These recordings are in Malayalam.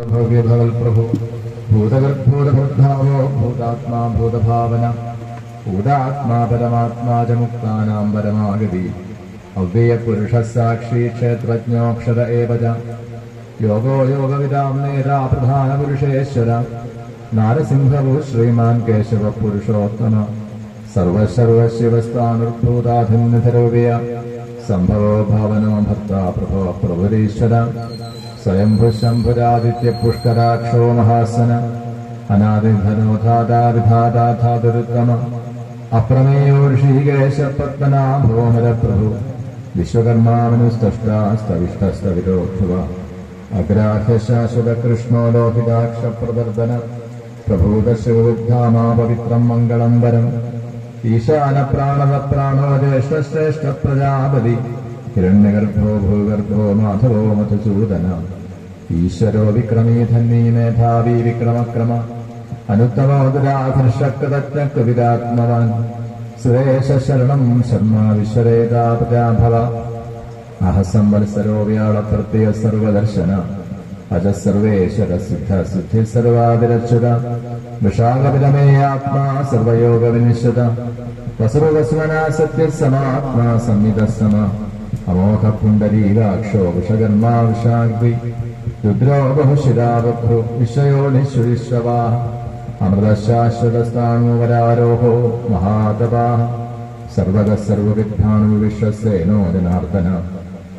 भव्य भवल प्रभु भूतगर्भूतभूद्भावो भूतात्मा भूतभावन भूतात्मा परमात्मा च मुक्तानां परमागति अव्ययपुरुषः साक्षी क्षेत्रज्ञोऽक्षर एव च। योगो योगविदां नेता प्रधानपुरुषेश्वर। नारसिंहभू श्रीमान् केशवपुरुषोत्तम। सर्वसर्वशिवस्तानुर्भूताधिन्नधरोव्य सम्भवो भावनो भर्ता प्रभो प्रभुरीश्वर। ശംഭുരാദിത്യ പുഷ്കരാക്ഷോ മഹാസന. അനാദിധനോധാതാവിധാതാധാതുരുത്തമ അപ്രമേയോ ഋഷികേശ പത്മനാഭോമര പ്രഭു വിശ്വകർമാവിനുസ്തഷ്ടാസ്തവിഷ്ടസ്തവിരോധുവ അഗ്രാഹ്യശാശ്വത കൃഷ്ണോ ലോഹിതാക്ഷ പ്രദർദന പ്രഭൂതശോദ്ധാമാ പവിത്രം മംഗളം വരം ഈശാന പ്രാണവ പ്രാണോ ജ്യേഷ്ഠ ശ്രേഷ്ഠ പ്രജാപതി ഹിരണ്യഗർഭോ ഭൂഗർഭോ മാധവോ മധുസൂദന. ഈശ്വരോ വിക്രമീ ധന്വീ മേധാവി വിക്രമക്രമ. അനുത്തമോദരാധർഷകൃതജ്ഞ സുരേശ ശരണം ശർമ്മ വിശ്വരേതാ പ്രജാഭവ. അഹസംവത്സരോ വ്യാളപ്രത്യ സർവദർശന. അജ സർവേശ്വര സിദ്ധ സിദ്ധി സർവാതിരച്യുത. വിഷാകവിതമേ ആത്മാ സർവയോഗ വിനിശ്ചത വസുവസുവന സത്യസമാത്മാ സമ അമോഘ വിഷകർമാവിഷാഗ്രി വിഷകർമാ വിഷാഗ്രി രുദ്രോ ബഹുശിരാവഭ്രു വിഷയോ നിശ്വരിശ്വവാ അമൃതശാശ്വതസ്ഥാണുവരാരോഹോ മഹാതപാ. സർവത സർവവിദ്ധാണു വിശ്വസേനോ ജനാർദ്ദന.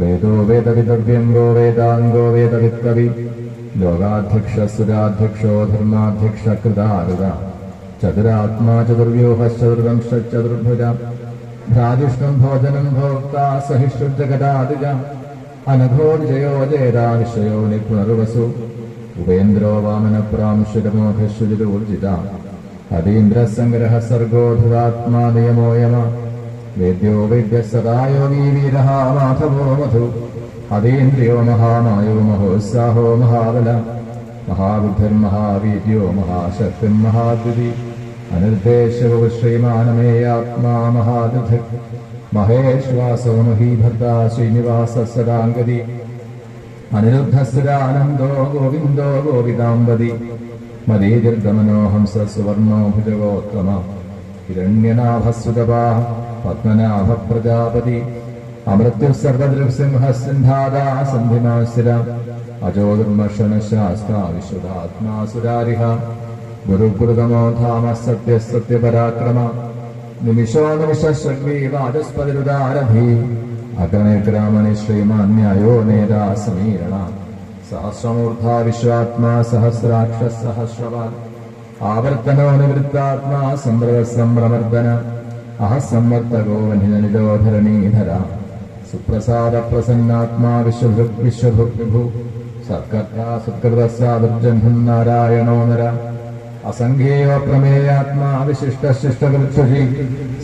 വേദോ വേദവിദവ്യംഗോ വേദാംഗോ വേദവിത്തവി ലോകാധ്യക്ഷ സുരാധ്യക്ഷോ ധർമാധ്യക്ഷ കൃതാരുത. ചതുരാത്മാ ചതുർവ്യൂഹ ചതുർവംശ ചതുർഭുജ. ഭ്രാതിഷ്ണം ഭോജനം ഭോക്ത സഹിഷ്ണുജഗടാദിജ അനഘോജയോ ജയരാ വിഷയോ നിപുണർവസു. ഉപേന്ദ്രോ വാമന പ്രാംശുരമോഹുജിത അതീന്ദ്രസംഗ്രഹ സർഗോധുരാത്മാ നിയമോ യമ. വേദ്യോ വേദ്യ സദായോഗീ വീര മാധവോ മധു അതീന്ദ്രിയോ മഹാമായോ മഹോത്സാഹോ മഹാബല. മഹാബുദ്ധിർമഹാവീര്യോ മഹാശക്തിർ മഹാദ്വിതി അനിർദ്ദേശവ ശ്രീമാനമേയാത്മാ മഹാദുധ മഹേശ്വാസോ മഹീഭദ്ര ശ്രീനിവാസ സദാംഗതി അനിരുദ്ധസ്തുരാനന്ദോ ഗോവിന്ദോ ഗോവിതാംബതി മദീദീർഘമനോ ഹംസ സുവർണോ ഭുജഗോത്തമ ഹിരണ്യനാഭസുതപാ പത്മനാഭ പ്രജാപതി അമൃത്യു സർവദൃക്സിംഹസിന്ധാദാ സന്ധിമാസുര വിശുദ്ധാത്മാസുരാരിഹ ഗുരുഗുരുതമോ ധാമ സത്യ സത്യപരാക്രമ നിമിഷോ നിമിഷ ശക്തി വാചസ്പതിരുദാരഭി. അഗ്രനിർഗ്രാമണി ശ്രീമാന്യായോ നേതാ സമീരണ. സഹസ്രമൂർധ വിശ്വാത്മാ സഹസ്രാക്ഷ സഹസ്രവാൻ ആവർത്തനോ നിവൃത്താത്മാ സംവൃത സംഭ്രമർദ്ദന അഹസംവർത്തകോ വനിതനിലോധരണീധര സുപ്രസാദ പ്രസന്നാത്മാ വിശ്വഭൃക് വിശ്വഭൃക് വിഭു. സത്കർത്ത സത്കൃതസാദർജഹ്നം നാരായണോ നര. അസംഖ്യേയ പ്രമേയാത്മാവിശിഷ്ടശിഷ്ടവൃക്ഷി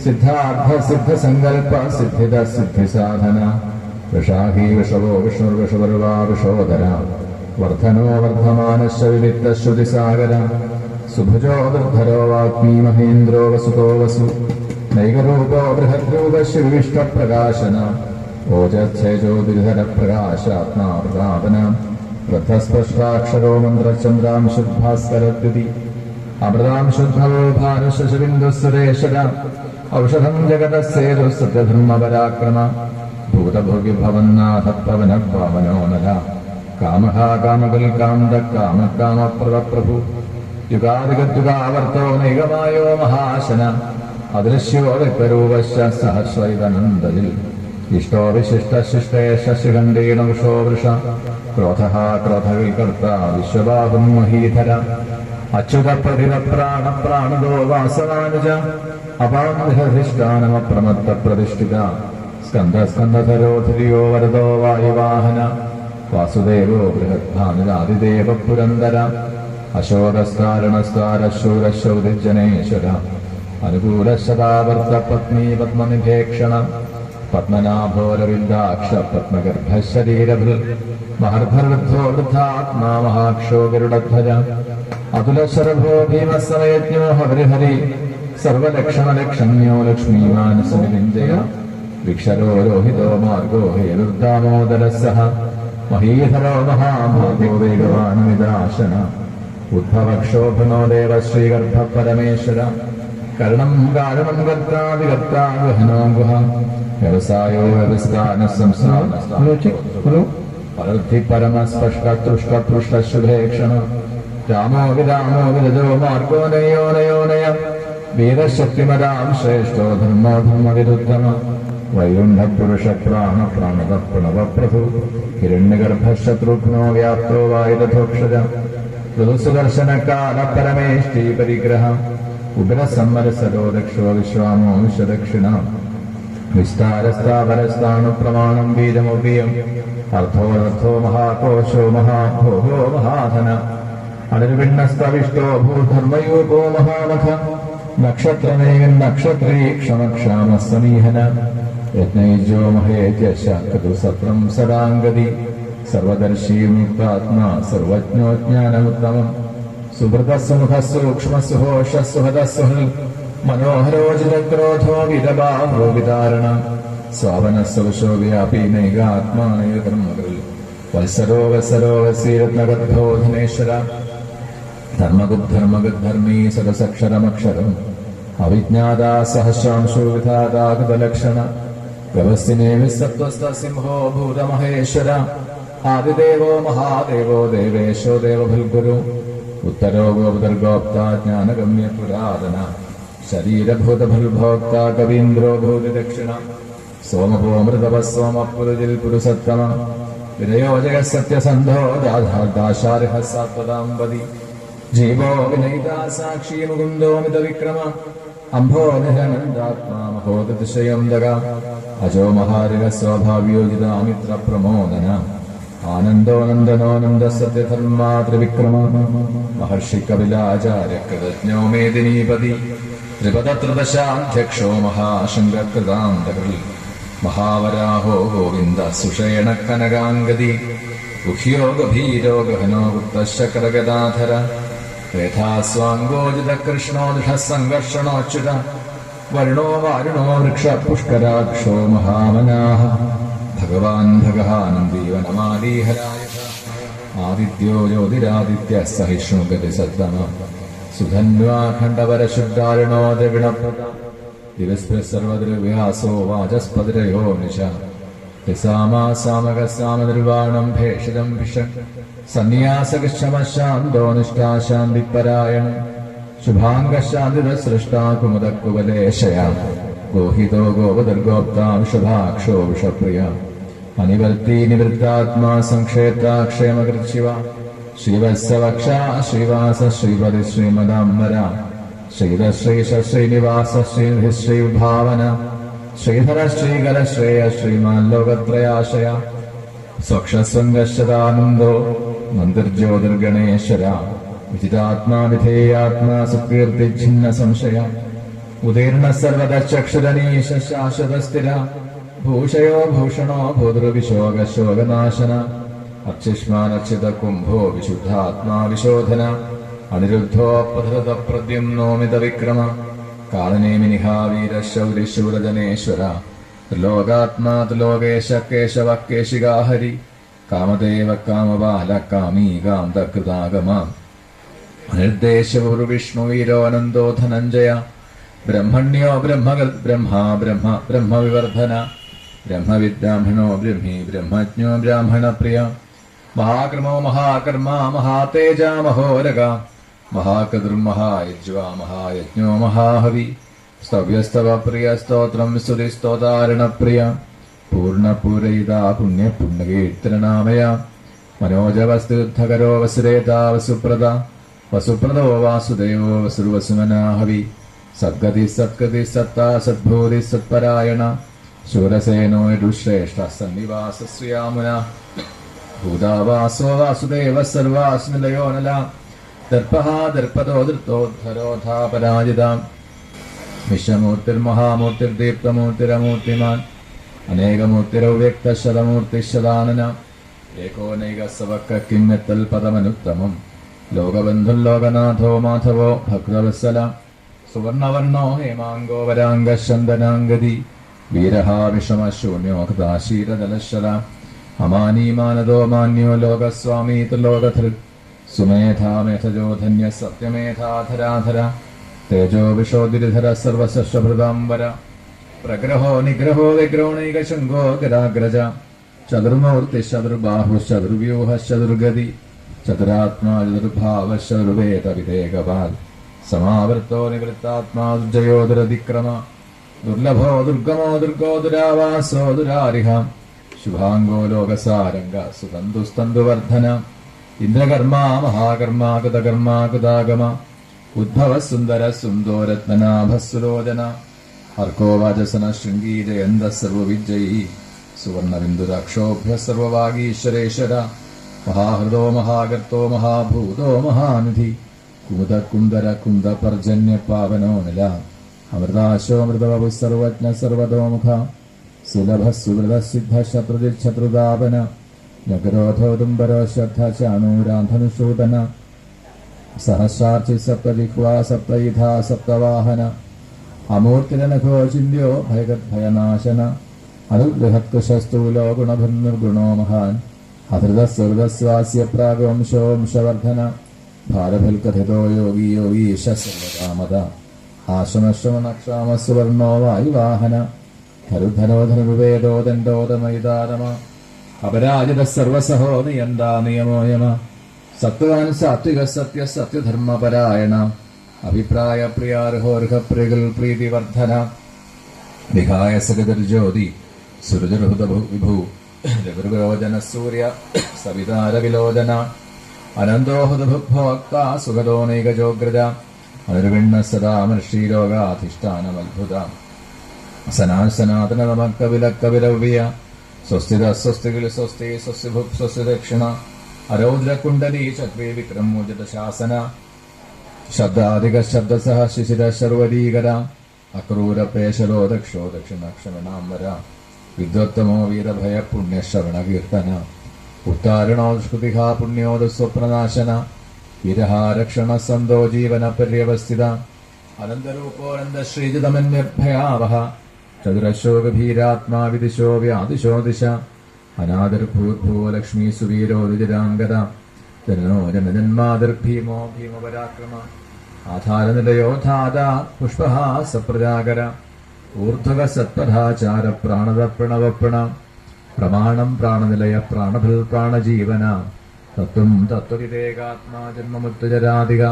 സിദ്ധാർത്ഥ സിദ്ധ സങ്കല്പ സിദ്ധിത സിദ്ധി സാധന വിഷാഹി വിഷവോ വിഷ്ണുർവിഷവർവാ വിഷോദര വർദ്ധനോ വർദ്ധമാനശ്ച വിവിക്ത ശ്രുതിസാഗര സുഭുജോ ദുർധരോ വാഗ്മീ മഹേന്ദ്രോ വസുതോ വസു. നൈകരൂപോ ബൃഹദ്രൂപ ശിവിഷ്ട പ്രകാശന ഓജച്ഛേജോ ദുരിധര പ്രകാശാത്മാതാപന വൃദ്ധസ്പൃഷ്ടാക്ഷരോ വൃദ്ധസ്പഷ്ടാക്ഷരോ മന്ത്രചന്ദ്രാം ശുദ്ഭാസ്കരദ്യുതി അമൃതാം ശുദ്ധവോ ഭാനുശശിബിന്ദുസുരേശ്വര ഔഷധം ജഗതസേതു സത്യധർമ്മപരാക്രമ ഭൂതഭോഗി ഭവന്നാഥ പവന പാവനോനല കാമഹ കാമകൽ കാന്ത കാമ കാമപ്രദ പ്രഭു യുഗാദിഗദ്യുഗാവർത്തോ നൈകമായോ മഹാശന. അദൃശ്യോ വ്യക്തരൂപശ്ച സഹസ്വൈതനന്ദതിൽ ഇഷ്ടോ വിശിഷ്ട ശിഷ്ടേഷ ശിഖണ്ഡീണവൃഷോ വൃഷ. ക്രോധ ക്രോധവിൽക്കർത്ത വിശ്വബാഹും മഹീധര. അച്യുത പ്രതിഭ പ്രാണ പ്രാണദോ വാസവാനുജ അപാധിഷ്ഠാനമപ്രമത്ത പ്രതിഷ്ഠിത സ്കന്ധ സ്കന്ധധരോധരിയോ വരദോ വായുവാഹന വാസുദേവോ ബൃഹദ്ഭാനുരാതിദേവ പുരന്തര അശോകസ്കാരണസ്കാരശൂരശൗരിജനേശ്വര അനുകൂലശതാവർത്ത പത്നീ പത്മനിഭേക്ഷണ പത്മനാഭോരവിന്ദാക്ഷ പത്മഗർഭശരീരഭൃ മഹർഭർവൃദ്ധോ വൃദ്ധാത്മാ മഹാക്ഷോ ഗരുഡധ്വജ അതുലശരഭോ ഭീമസമയജ്ഞോ ഹരിഹരി സർവലക്ഷണലക്ഷണ്യോ ലക്ഷ്മീമാനസമിലിഞ്ജയ വിക്ഷരോ രോഹിതോ മാർഗോ ഹേതുർദാമോദര സഹ മഹീധരോ മഹാഭാഗോ വേഗവാനുമിതാശന ഉദ്ഭവക്ഷോഭനോ ദേവ ശ്രീഗർഭ പരമേശ്വര കരണം കാരണം കർത്താവികർത്താ ഗഹനോ ഗുഹ വ്യവസായോ വ്യവസ്ഥാന സംസ്ഥാന പരമസ്പഷ്ട പരമസ്പഷ്ടതൃഷ്ടപൃഷ്ടശുഭേക്ഷണ രാമോ വിരാമോ വിരജോ മാർഗോ നയോ നയോ നയ വീരശക്തിമരാം ശ്രേഷ്ഠോ ധർമ്മോ ധർമ്മവിരുദ്ധമ വൈകുണ്ഠ പുരുഷ പ്രാണ പ്രാണത പ്രണവ പ്രഭു ഹിരണ്യഗർഭശത്രുഘ്നോ വ്യാപ്തോ വായുരഥോക്ഷജ ഋതുസുദർശനകാല പരമേഷ്ടി പരിഗ്രഹ ഉഗ്രസമ്മരസരോ ദക്ഷോ വിശ്വാമോ വിശ്വദക്ഷിണ വിസ്താരസ്ഥാപരസ്ഥാണു പ്രമാണം ബീജമുപിയം അർത്ഥോരർത്ഥോ മഹാകോശോ മഹാഭോഗോ മഹാധന. അണിർവിണ്ണസ്തവിഷ്ടോ ഭൂധർമ്മയൂപോ മഹാമഖ നക്ഷത്രമേകൻ നക്ഷത്രീ ക്ഷമക്ഷാമ സമീഹന യജ്ഞൈജോ മഹേത്യശാക്കതു സത്രം സദാംഗതി സർവദർശീ മുക്താത്മാ സർവജ്ഞോജ്ഞാനമുത്തമം സുഹൃതസുമുഖസൂക്ഷ്മസുഹോഷസുഹൃതസുഹൃ മനോഹരോചിതക്രോധോ വിരബാഹോ വിതാരണ സ്വാവനസ്വശോ വ്യാപി നൈകാത്മാനയുധർമ്മകൾ വത്സരോ വത്സരോ വസീരത്നഗർഭോധനേശ്വര ധർമ്മഗുദ്ധർമ്മഗുദ്ധർമ്മീ സദസക്ഷരമക്ഷരം. അവിജ്ഞാതാ സഹസ്രാംശോ വിധാതാഗതലക്ഷണ. വ്യവസ്ഥിനേ വിസത്വസ്ഥ സിംഹോ ഭൂതമഹേശ്വര. ആദിദേവോ മഹാദേവോ ദേവേശോ ദേവഭൽഗുരു. ഉത്തരോ ഗോപദർഗോപ്ത ജ്ഞാനഗമ്യ പുരാതന. ശരീരഭൂതഭൽഭോക്ത കവീന്ദ്രോ ഭൂതിദക്ഷിണ ദക്ഷിണ സോമപോ മൃതവ സോമപുരജിൽ പുരുസത്തമ വിനയോജയ സത്യസന്ധോ രാധാർദാശാരിഹ സാത്വതാംബതി ജീവോ മുകുന്ദോമിത വിക്രമ അംഭോ നിരനന്ദാത്മാ മഹോദതിശയം ദഗ അജോ മഹാരിക സ്വാഭാവ്യോജിതാമിത്ര പ്രമോദന. ആനന്ദോനന്ദനോനന്ദ സത്യധർമാ മഹർഷി കപിലാചാര്യ കൃതജ്ഞോ മേദിനീപതി. ത്രിപദത്രദശാധ്യക്ഷോ മഹാശങ്കൃതാന്തകൾ മഹാവരാഹോ ഗോവിന്ദ സുഷേണ കനകാംഗതി. ഗുഹ്യോ ഗഭീരോ ഗഹനോ രഥാസ്വാംഗോജിത കൃഷ്ണോദിഹ സംഘർഷണോച്യുത വരുണോ വാരുണോ വൃക്ഷ പുഷ്കരാക്ഷോ മഹാമനാഹ. ഭഗവാൻ ഭഗവാനന്ദീവനമാലീഹരായ ആദിത്യോ ജ്യോതിരാദിത്യ സഹിഷ്ണുഗതി സത്തമ സുധന്വാഖണ്ഡപരശുദ്ധാരുണോ ദ്രവിണപ്രദ. ദിവസ്പൃ സർവദ്രവ്യാസോ വാചസ്പതിരയോ നിശ സാമസാമകസാമനിർവാണം ഭേഷിതം ഭിഷ സന്യാസകശമശാന്തോ നിഷ്ഠാശാന്തിപരായണ ശുഭാംഗശാന്തിത സൃഷ്ടാ കുമുദക്കുവലേശയ ഗോഹിതോ ഗോപദർഗോപ്താ ശുഭാക്ഷോ വിഷപ്രിയ അനിവർത്തി നിവൃത്താത്മാ സംക്ഷേത്രാക്ഷേമകൃശിവ ശ്രീവത്സവക്ഷ ശ്രീവാസ ശ്രീപതി ശ്രീമദാംബര ശ്രീധശ്രീശ ശ്രീനിവാസ ശ്രീ ശ്രീഭാവന ശ്രീധര ശ്രീകര ശ്രേയ ശ്രീമാൻ ലോകത്രയാശയ. സ്വക്ഷസംഗശതാനന്ദോ മന്ദിർജ്യോതിർഗണേശ്വര. വിജിതാത്മാ വിധേയാത്മാ സുകീർത്തി ഛിന്ന സംശയ ഉദീർണ സർവദക്ഷുരനീശ ശാശ്വത സ്ഥിര ഭൂഷയോ ഭൂഷണോ ഭൂതൃവിശോക ശോകനാശന അക്ഷിഷ്മാനക്ഷിത കുംഭോ വിശുദ്ധാത്മാ വിശോധന അനിരുദ്ധോ പധൃത പ്രദ്യുമ്നോമിത വിക്രമ കാളനേമിനിഹാവീര ശൗരി ലോകേശ കേശവ കേശികാഹരി. കാമദേവ കാമബാല കാമീ കാന്തകൃതാഗമ നിർദ്ദേശപുരു വിഷ്ണു വീരോനന്ദോ ധനഞ്ജയ. ബ്രഹ്മണ്യോ ബ്രഹ്മഗ ബ്രഹ്മ ബ്രഹ്മ ബ്രഹ്മവിവർധന ബ്രഹ്മവിദ്രാഹ്മണോ ബ്രഹ്മി ബ്രഹ്മജ്ഞോ ബ്രാഹ്മണപ്രിയ. മഹാകർമ്മോ മഹാകർമ്മ മഹാതേജ മഹോരഗ. മഹാകൃതിർമഹായജ്വാ മഹാഹവി. സ്തവ്യസ്തവ പ്രിയ സ്തോത്രം സ്തുതി സ്തോതാരണ പ്രിയ. പൂർണപൂരയിതാ പുണ്യ പുണ്യകീർത്തനാമയ മനോജവസ്തീർത്ഥകരോ വസുരേതാ വസുപ്രദ. വസുപ്രദോ വാസുദേവോ വസുർവസുമനാഹവി. സദ്ഗതി സത്ഗതി സത്താ സദ്ഭൂതി സത്പരായണ. ശൂരസേനോ ഋഷ്രേഷ്ഠ സന്നിവാസ ശ്രീയാമുന ഭൂതാവാസോ വാസുദേവ സർവാസ്മിലയോ നല ദർപ്പഹ ദർപ്പതോ ധൃത്തോദ്ധരോധാപരാജിത വിശ്വമൂർത്തിർമഹാമൂർത്തിർദീപ്തമൂർത്തിരമൂർത്തിമാൻ അനേകമൂർത്തിരവ്യക്തശതമൂർത്തിശതാനന. ഏകോനൈക സവക്ക കിന്നെത്തൽ പദമനുത്തമം മാധവോ ഭക്തവത്സല. സുവർണവർണോ ഹേമാങ്കോ വരാംഗശന്ദനാംഗതി വീരഹാ വിഷമശൂന്യോ കഥാശീരദലശല അമാനീമാനദോ മാന്യോ ലോകസ്വാമീ ത്രിലോകധൃ സുമേധാമേധജോധന്യ സത്യമേധാധരാധര തേജോ വിശോദിരിധര സർവശ്രഭൃതാംബര പ്രഗ്രഹോ നിഗ്രഹോ വിഗ്രഹോണൈകശങ്കോ ഗരാഗ്രജ ചതുർമൂർത്തി ചതുർബാഹു ചതുർവ്യൂഹ ചതുർഗതി ചതുരാത്മാ ചതുർഭാവ ചതുർവേദ വിവേകപാൽ സമാവൃത്തോ നിവൃത്താത്മാ ദുർജയോദരതിക്രമ ദുർലഭോ ദുർഗമോ ദുർഗോ ദുരാവാസോ ദുരാരിഹ ശുഭാംഗോ ലോകസാരംഗ സുതന്തുസ്തന്തുവർദ്ധന ഇന്ദ്രകർമാ മഹാകർമ്മ കൃതകർമ്മ കൃതാഗമ ഉദ്ഭവ സുന്ദര സുന്ദോരത്നാഭസുലോചന ഹർക്കോവാചസന ശൃംഗീ ജയന്ത സർവവിജയീ സുവർണബിന്ദുരാക്ഷോഭ്യ സർവവാഗീശ്വരേശ്വര മഹാഹൃദോ മഹാഗർത്തോ മഹാഭൂതോ മഹാനിധി കുമുദ കുന്ദര കുന്ദ പർജന്യ പാവനോ നില അമൃതാശോമൃതവു സർവജ്ഞ സർവതോമുഖ സുലഭ സുഹൃത സിദ്ധ ശത്രുജിത് ശത്രുതാപന നഗരോധോദുംബരോ ശ്രദ്ധ ചാണൂരാധനുഷൂതന സഹസ്രാർച്ചി സപ്തജിഹ്വാ സപ്തയിധാ സപ്തവാഹന അമൂർത്തിരനഘോ ചിന്യോ ഭയഗദ്ഭയനാശന അനുഗൃഹത്കുശസ്തൂലോ ഗുണഭിർനിർഗുണോ മഹാൻ അധൃതസ്വൃതസ്വാസ്യ പ്രാഗവംശോംശവർദ്ധന ഭാരഭൽകഥിതോ യോഗി യോഗീശ സർവകാമത വായുവാഹന ധരുധനോ ദണ്ഡോദമൈതാരമ അപരാജിത സർവസഹോ നിയന്താ നിയമോയമ സത്വാൻ സാത്വിക സത്യ സത്യധർമ്മപരായണ. അഭിപ്രായ പ്രിയാർഹോർഹ പ്രിയകൾ പ്രീതിവർദ്ധന വിഹായ സഗതിർജ്യോതി സുരജുർഹുത വിഭു. രഘുർവിലോചന സൂര്യ. സവിതാര വിലോചന. അനന്തോഹുതഭുക്ഭോക്ത സുഗതോനൈകജോഗ്രജ അനുർവിണ്ണ സദാ മർഷീരോഗാധിഷ്ഠാനമത്ഭുത സനാസനാതന വിലക്ക വിലവ്യ സ്വസ്തിത സ്വസ്തികൾ സ്വസ്തി സ്വസ്തിഭുക് സ്വസ്തി ദക്ഷിണ. അരൗദ്ര കുണ്ടലി ചക്രീ വിക്രമോചിത ശാസന. ശബ്ദാധിക ശബ്ദസഹ ശിശിര ശർവരീകര. അക്രൂര പേശലോ ദക്ഷോ ദക്ഷിണക്ഷമണാംബര വിദ്വത്തമോ വീരഭയ അനന്തരൂപോനന്ദ വിദിശോ വ്യാദിശോ ദിശ അനാദിർഭൂർഭൂ ലക്ഷ്മീ സുവീരോ രുചിരാംഗത ജനനോ ജനജന്മാതിർഭീമോ ഭീമപരാക്രമ ആധാരനിലയോധാത സപ്രജാകര ഊർധ്വക സത്പഥാചാര പ്രാണത പ്രണവപ്രണ പ്രമാണം പ്രാണനിലയ പ്രാണഭിൽ പ്രാണജീവന തത്വം തത്വവിവേകാത്മാ ജന്മമുത്തുജരാധിക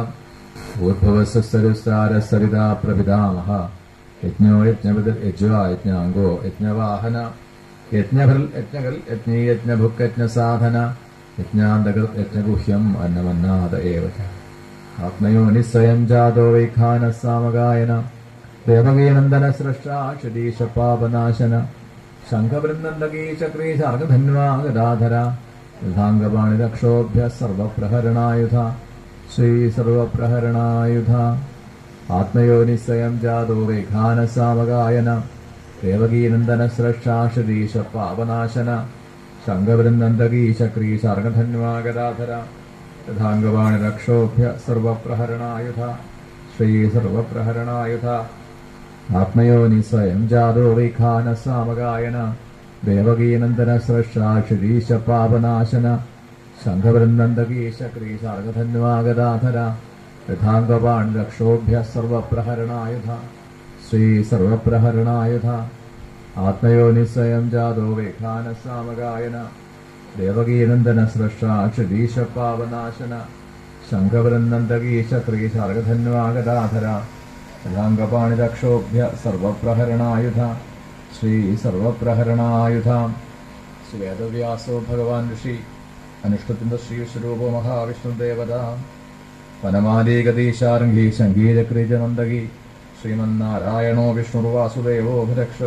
ഊർഭവസ്സരുസാര സരിതാ പ്രപിതാമഹ യജ്ഞോ യജ്ഞവിദർ യജ്വാ യജ്ഞാംഗോ യജ്ഞവാഹന യജ്ഞഭൽ യജ്ഞകൽ യജ്ഞീ യജ്ഞഭുക് യജ്ഞസാധന യജ്ഞാന്തകൾ യജ്ഞഗുഹ്യം അന്നമന്നാദ ഏവ ആത്മയോനി സ്വയം ജാതോ വൈഖാന സാമഗായന ദേവകീനന്ദന സൃഷ്ടാക്ഷരീശ പാപനാശന ശംഖവൃന്ദന്തകീ യുധാംഗപാണിരക്ഷോഭ്യ സർവപ്രഹരണായുധ ശ്രീ സർവപ്രഹരണായുധ. ആത്മയോനി സ്വയം ജാതോ വൈഖാന സാമഗായന ദേവകീനന്ദന സൃഷ്ടാക്ഷരീശ പാപനാശന ശങ്കവൃന്ദന്തകീശക്രീശ ചക്രീ ശാർഗധന്വാഗദാധര യഥാംഗവാണി രക്ഷോഭ്യ സർവപ്രഹരണായുധ ശ്രീ സർവപ്രഹരണായുധ. ആത്മയോനിസ്വയം ജാതോ വൈഖാന ദേവകീനന്ദന സൃഷ്ടാക്ഷിരീശ പാപനാശന ശംഖവൃന്ദന്തകീശ ക്രീശാർഗധന്വാഗദാധര യഥാംഗവാൺ രക്ഷോഭ്യ സർവപ്രഹരണായുധ ശ്രീ സർവപ്രഹരണായുധ ആത്മയോനി സ്വയം ജാതോ വൈഖാന സാമഗായന ദേവകീനന്ദന സൃഷ്ടാക്ഷരീശ പാവനാശന ശംഖവൃന്ദന്തകീശ ക്രീശാർഗധന്വാഗദാധര യഥാംഗപാണിരക്ഷോഭ്യ സർവപ്രഹരണായുധ ശ്രീ സർവപ്രഹരണായുധ ശ്വേതവ്യാസോ ഭഗവാൻ ഋഷി അനുഷ്ഠത്തിന്റെ ശ്രീസ്വരൂപോ മഹാവിഷ്ണു ദേവത. വനമാലീകതീശാർംഗി സംഗീതകൃജനന്ദഗി ശ്രീമന്നാരായണോ വിഷ്ണുർവാസുദേവോ ഭരക്ഷ